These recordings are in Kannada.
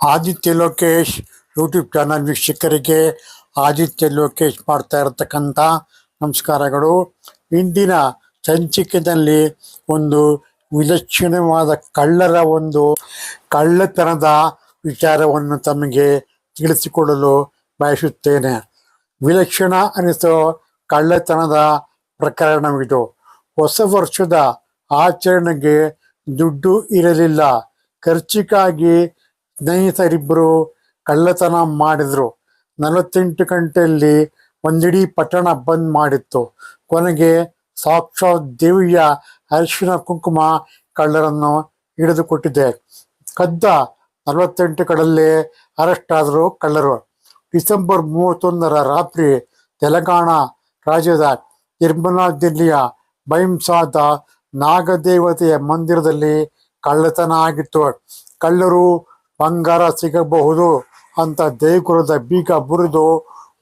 ಆದಿತ್ಯ ಲೋಕೇಶ್ ಯೂಟ್ಯೂಬ್ ಚಾನಲ್ ವೀಕ್ಷಕರಿಗೆ ಆದಿತ್ಯ ಲೋಕೇಶ್ ಮಾಡ್ತಾ ಇರತಕ್ಕಂಥ ನಮಸ್ಕಾರಗಳು. ಇಂದಿನ ಸಂಚಿಕೆಯಲ್ಲಿ ಒಂದು ವಿಲಕ್ಷಣವಾದ ಕಳ್ಳರ ಒಂದು ಕಳ್ಳತನದ ವಿಚಾರವನ್ನು ತಮಗೆ ತಿಳಿಸಿಕೊಡಲು ಬಯಸುತ್ತೇನೆ. ವಿಲಕ್ಷಣ ಅನಿಸೋ ಕಳ್ಳತನದ ಪ್ರಕರಣವಿದು. ಹೊಸ ವರ್ಷದ ಆಚರಣೆಗೆ ದುಡ್ಡು ಇರಲಿಲ್ಲ. ಖರ್ಚಿಗಾಗಿ ಸ್ನೇಹಿತರಿಬ್ಬರು ಕಳ್ಳತನ ಮಾಡಿದ್ರು. ನಲವತ್ತೆಂಟು ಗಂಟೆಯಲ್ಲಿ ಒಂದಿಡೀ ಪಟ್ಟಣ ಬಂದ್ ಮಾಡಿತ್ತು. ಕೊನೆಗೆ ಸಾಕ್ಷಾತ್ ದೇವಿಯ ಅರಿಶಿನ ಕುಂಕುಮ ಕಳ್ಳರನ್ನು ಹಿಡಿದುಕೊಟ್ಟಿದೆ. ಕದ್ದ ನಲವತ್ತೆಂಟು ಕಡಲ್ಲಿ ಅರೆಸ್ಟ್ ಆದರು ಕಳ್ಳರು. ಡಿಸೆಂಬರ್ ಮೂವತ್ತೊಂದರ ರಾತ್ರಿ ತೆಲಂಗಾಣ ರಾಜ್ಯದ ನಿರ್ಮಲಾ ದಿಲ್ಲಿಯ ಬೈಂಸಾದ ನಾಗದೇವತೆಯ ಮಂದಿರದಲ್ಲಿ ಕಳ್ಳತನ ಆಗಿತ್ತು. ಕಳ್ಳರು ಬಂಗಾರ ಸಿಗಬಹುದು ಅಂತ ದೇಗುಲದ ಬೀಗ ಮುರಿದು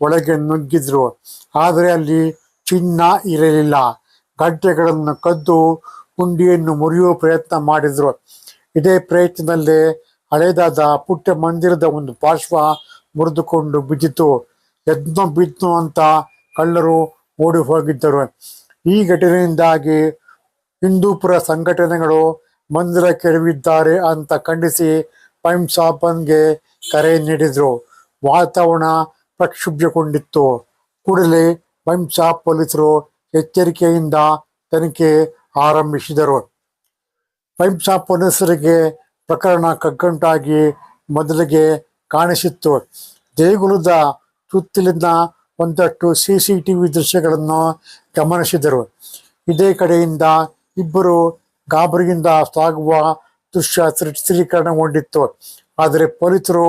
ಒಳಗೆ ನುಗ್ಗಿದ್ರು. ಆದರೆ ಅಲ್ಲಿ ಚಿನ್ನ ಇರಲಿಲ್ಲ. ಗಂಟೆಗಳನ್ನು ಕದ್ದು ಹುಂಡಿಯನ್ನು ಮುರಿಯುವ ಪ್ರಯತ್ನ ಮಾಡಿದ್ರು. ಇದೇ ಪ್ರಯತ್ನದಲ್ಲೇ ಹಳೆದಾದ ಪುಟ್ಟ ಮಂದಿರದ ಒಂದು ಪಾರ್ಶ್ವ ಮುರಿದುಕೊಂಡು ಬಿದ್ದಿತು ಎದ್ನೋ ಬಿದ್ನು ಅಂತ ಕಳ್ಳರು ಓಡಿ ಹೋಗಿದ್ದರು. ಈ ಘಟನೆಯಿಂದಾಗಿ ಹಿಂದೂಪುರ ಸಂಘಟನೆಗಳು ಮಂದಿರ ಕೆಡವಿದ್ದಾರೆ ಅಂತ ಖಂಡಿಸಿ ಪೈಮ್ ಸಾಪನ್ಗೆ ಕರೆ ನೀಡಿದರು. ವಾತಾವರಣ ಪ್ರಕ್ಷುಬ್ಧಗೊಂಡಿತ್ತು. ಕೂಡಲೇ ಪೈಮ್ ಸಾಪ್ ಪೊಲೀಸರು ಎಚ್ಚರಿಕೆಯಿಂದ ತನಿಖೆ ಆರಂಭಿಸಿದರು. ಪೈಪ್ ಸಾಪ್ ಪೊಲೀಸರಿಗೆ ಪ್ರಕರಣ ಕಗ್ಗಂಟಾಗಿ ಮೊದಲಿಗೆ ಕಾಣಿಸಿತ್ತು. ದೇಗುಲದ ಸುತ್ತಲಿನ ಒಂದಷ್ಟು ಸಿ ಸಿ ಟಿ ವಿ ದೃಶ್ಯಗಳನ್ನು ಗಮನಿಸಿದರು. ಇದೇ ಕಡೆಯಿಂದ ಇಬ್ಬರು ಗಾಬರಿಯಿಂದ ಸಾಗುವ ದೃಶ್ಯ ಚಿತ್ರೀಕರಣಗೊಂಡಿತ್ತು. ಆದರೆ ಪೊಲೀಸರು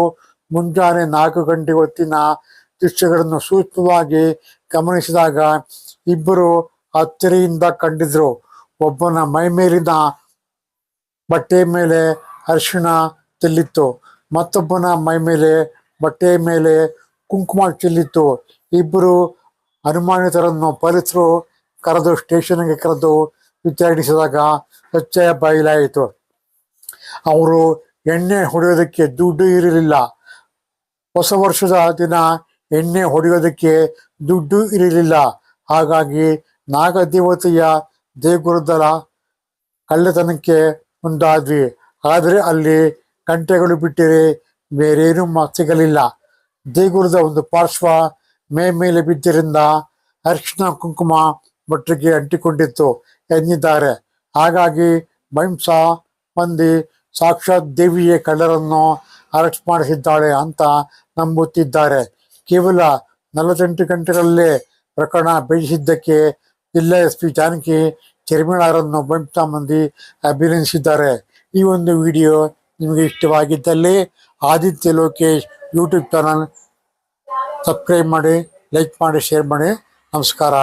ಮುಂಜಾನೆ ನಾಲ್ಕು ಗಂಟೆ ಹೊತ್ತಿನ ದೃಶ್ಯಗಳನ್ನು ಸೂಕ್ಷ್ಮವಾಗಿ ಗಮನಿಸಿದಾಗ ಇಬ್ಬರು ಹತ್ತಿರೆಯಿಂದ ಕಂಡಿದ್ರು. ಒಬ್ಬನ ಮೈಮೇಲಿನ ಬಟ್ಟೆ ಮೇಲೆ ಅರಿಶಿಣ ಚೆಲ್ಲಿತ್ತು. ಮತ್ತೊಬ್ಬನ ಮೈ ಮೇಲೆ ಬಟ್ಟೆ ಮೇಲೆ ಕುಂಕುಮ ಚೆಲ್ಲಿತ್ತು. ಇಬ್ಬರು ಅನುಮಾನಿತರನ್ನು ಪೊಲೀಸರು ಕರೆದು ಸ್ಟೇಷನ್ಗೆ ಕರೆದು ವಿಚಾರಿಸಿದಾಗ ಸತ್ಯ ಬಯಲಾಯಿತು. ಅವರು ಎಣ್ಣೆ ಹೊಡೆಯೋದಕ್ಕೆ ದುಡ್ಡು ಇರಲಿಲ್ಲ. ಹೊಸ ವರ್ಷದ ದಿನ ಎಣ್ಣೆ ಹೊಡೆಯೋದಕ್ಕೆ ದುಡ್ಡು ಇರಲಿಲ್ಲ. ಹಾಗಾಗಿ ನಾಗದೇವತೆಯ ದೇಗುಲದ ಕಳ್ಳತನಕ್ಕೆ ಮುಂದಾದ್ವಿ. ಆದರೆ ಅಲ್ಲಿ ಗಂಟೆಗಳು ಬಿಟ್ಟರೆ ಬೇರೇನು ಸಿಗಲಿಲ್ಲ. ದೇಗುಲದ ಒಂದು ಪಾರ್ಶ್ವ ಮೇ ಮೇಲೆ ಬಿದ್ದರಿಂದ ಅರಿಶಿನ ಕುಂಕುಮ ಮಟ್ಟಿಗೆ ಅಂಟಿಕೊಂಡಿತ್ತು ಎಂದಿದ್ದಾರೆ ಹಾಗಾಗಿ ಮಹಿಂಸಾ ಮಂದಿ ಸಾಕ್ಷಾತ್ ದೇವಿಯೇ ಕಳ್ಳರನ್ನು ಅರೆಸ್ಟ್ ಮಾಡಿಸಿದ್ದಾಳೆ ಅಂತ ನಂಬುತ್ತಿದ್ದಾರೆ. ಕೇವಲ ನಲವತ್ತೆಂಟು ಗಂಟೆಗಳಲ್ಲೇ ಪ್ರಕರಣ ಬೇಯಿಸಿದ್ದಕ್ಕೆ ಜಿಲ್ಲಾ ಎಸ್ ಪಿ ಜಾನಕಿ ಚರ್ಮಿಳಾರನ್ನು ಬಂಟ ಮಂದಿ ಅಭಿನಂದಿಸಿದ್ದಾರೆ. ಈ ಒಂದು ವಿಡಿಯೋ ನಿಮಗೆ ಇಷ್ಟವಾಗಿದ್ದಲ್ಲಿ Aditya Lokesh YouTube channel subscribe ಮಾಡಿ, ಲೈಕ್ ಮಾಡಿ, ಶೇರ್ ಮಾಡಿ. ನಮಸ್ಕಾರ.